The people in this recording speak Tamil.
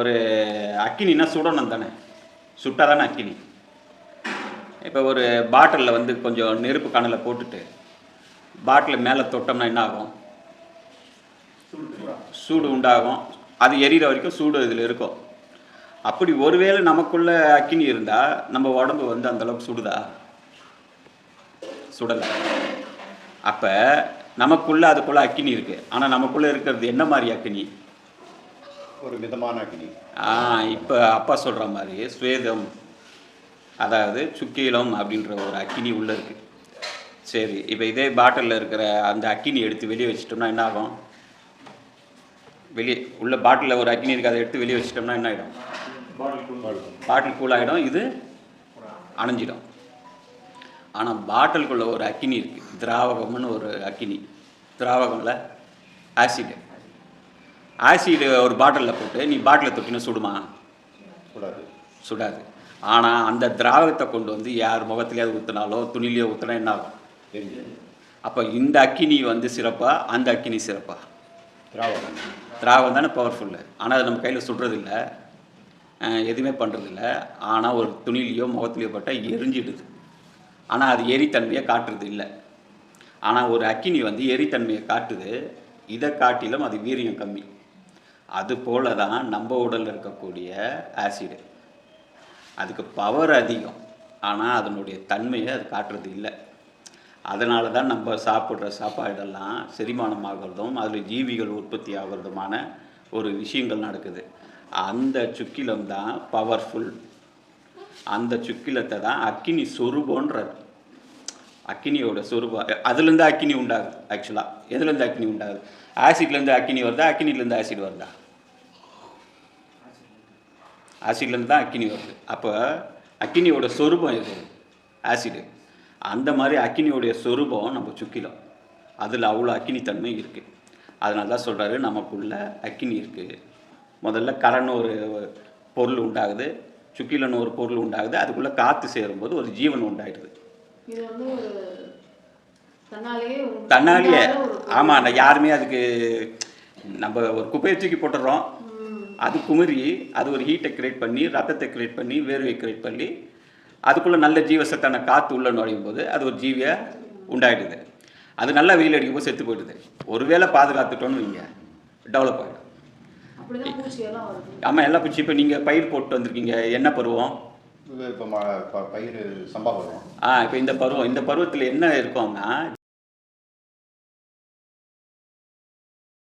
ஒரு அக்கினின்னா சுடணும் தானே? சுட்டால் தானே அக்கினி. இப்போ ஒரு பாட்டிலில் வந்து கொஞ்சம் நெருப்பு கணலை போட்டுட்டு பாட்டில் மேலே தொட்டோம்னா என்ன ஆகும் சூடு உண்டாகும். அது எரியிற வரைக்கும் சூடு இதில் இருக்கும். அப்படி ஒருவேளை நமக்குள்ள அக்கினி இருந்தால் நம்ம உடம்பு வந்து அந்த அளவுக்கு சுடுதா? சுடலை. அப்போ நமக்குள்ளே அதுக்குள்ளே அக்கினி இருக்குது ஆனால் நமக்குள்ளே இருக்கிறது என்ன மாதிரி அக்கினி? ஒரு மிதமான அக்னி ஆ இப்போ அப்பா சொல்கிற மாதிரி ஸ்வேதம் அதாவது சுக்கீலம் அப்படின்ற ஒரு அக்கினி உள்ளே இருக்கு. சரி இப்போ இதே பாட்டிலில் இருக்கிற அந்த அக்கினி எடுத்து வெளியே வச்சிட்டோம்னா என்ன ஆகும்? வெளியே உள்ள பாட்டிலில் ஒரு அக்கினி இருக்குது அதை எடுத்து வெளியே வச்சிட்டோம்னா என்ன ஆகிடும் பாட்டில் கூல் ஆகிடும் இது அணைஞ்சிடும். ஆனால் பாட்டிலுக்குள்ள ஒரு அக்கினி இருக்குது திராவகம்னு ஒரு அக்கினி. திராவகம்ல ஆசிடு ஆசிடு ஒரு பாட்டிலில் போட்டு நீ பாட்டிலை தொட்டினா சுடுமா? கூடாது சுடாது. ஆனால் அந்த திராவகத்தை கொண்டு வந்து யார் முகத்துலையாவது ஊற்றினாலோ துணிலையோ ஊற்றினா என்ன ஆகும்? அப்போ இந்த அக்கினி வந்து சிறப்பா அந்த அக்கினி சிறப்பா? திராவகம். திராவகம் தானே பவர்ஃபுல்லு ஆனால் அது நம்ம கையில் சுடுறதில்ல. எதுவுமே பண்ணுறதில்ல ஆனால் ஒரு துணிலையோ முகத்துலையோ பட்டால் எரிஞ்சிடுது. ஆனால் அது எரித்தன்மையை காட்டுறது இல்லை. ஆனால் ஒரு அக்கினி வந்து எரித்தன்மையை காட்டுது. இதை காட்டிலும் அது வீரியம் கம்மி. அது போல தான் நம்ம உடலில் இருக்கக்கூடிய ஆசிடு அதுக்கு பவர் அதிகம். ஆனால் அதனுடைய தன்மையை அது காட்டுறது இல்லை. அதனால தான் நம்ம சாப்பிட்ற சாப்பாடெல்லாம் செரிமானம் ஆகிறதும் அதில் ஜீவிகள் உற்பத்தி ஆகிறதுமான ஒரு விஷயங்கள் நடக்குது. அந்த சுக்கிலம் தான் பவர்ஃபுல் அந்த சுக்கிலத்தை தான் அக்கினி சொருபோன்றது. அக்கினியோட சொரூபம் அதுலேருந்து அக்கினி உண்டாகுது ஆக்சுவலாக எதுலேருந்து அக்கினி உண்டாகுது? ஆசிட்லேருந்து அக்கினி வருதா அக்கினிலேருந்து ஆசிட் வருதா? ஆசிட்லேருந்து தான் அக்கினி வருது. அப்போ அக்கினியோட சொரூபம் எது? ஆசிடு அந்த மாதிரி அக்கினியோடைய சொரூபம் நம்ம சுக்கிலும். அதில் அவ்வளோ அக்கினித்தன்மை இருக்குது அதனால தான் சொல்கிறாரு நமக்குள்ள அக்கினி இருக்குது முதல்ல கரன்னு ஒரு பொருள் உண்டாகுது சுக்கிலன்னு ஒரு பொருள் உண்டாகுது அதுக்குள்ளே காற்று சேரும்போது ஒரு ஜீவன் உண்டாயிடுது. இது வந்து ஒரு தன்னாலேயே தன்னாலேயே. ஆமாம் யாருமே அதுக்கு நம்ம ஒரு குப்பையை தூக்கி போட்டுடுறோம். அது குமிறி அது ஒரு ஹீட்டை கிரியேட் பண்ணி ரத்தத்தை கிரியேட் பண்ணி வேர்வை கிரியேட் பண்ணி அதுக்குள்ளே நல்ல ஜீவசத்தான காற்று உள்ள நுழையும் போது அது ஒரு ஜீவியை உண்டாயிடுது. அது நல்லா வெயில் அடிக்கும் போது செத்து போயிடுது. ஒருவேளை பாதுகாத்துட்டோன்னு வைங்க டெவலப் ஆகிடும் ஆமாம் எல்லா பூச்சி இப்போ நீங்கள் பயிர் போட்டு வந்திருக்கீங்க என்ன பருவம். இப்போ ம பயிர் சம்பா பருவம். ஆ இப்போ இந்த பருவம் இந்த பருவத்தில் என்ன இருக்கும்னா